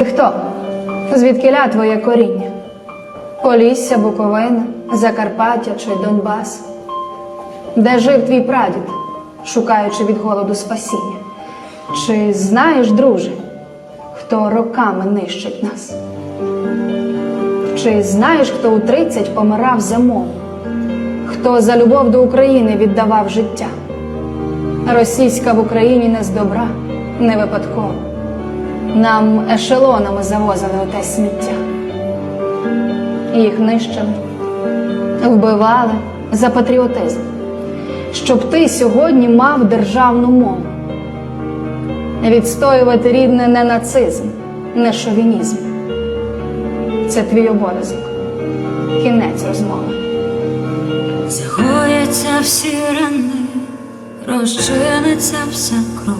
Ти хто? Звідкиля твоє коріння? Полісся, Буковина, Закарпаття чи Донбас? Де жив твій прадід, шукаючи від голоду спасіння? Чи знаєш, друже, хто роками нищить нас? Чи знаєш, хто у 30 помирав за мову? Хто за любов до України віддавав життя? Російська в Україні не з добра, не випадково. Нам ешелонами завозили оте сміття. Їх нищили, вбивали за патріотизм, щоб ти сьогодні мав державну мову. Відстоювати рідне не нацизм, не шовінізм. Це твій обов'язок. Кінець розмови. Загояться всі рани, розчиниться вся кров.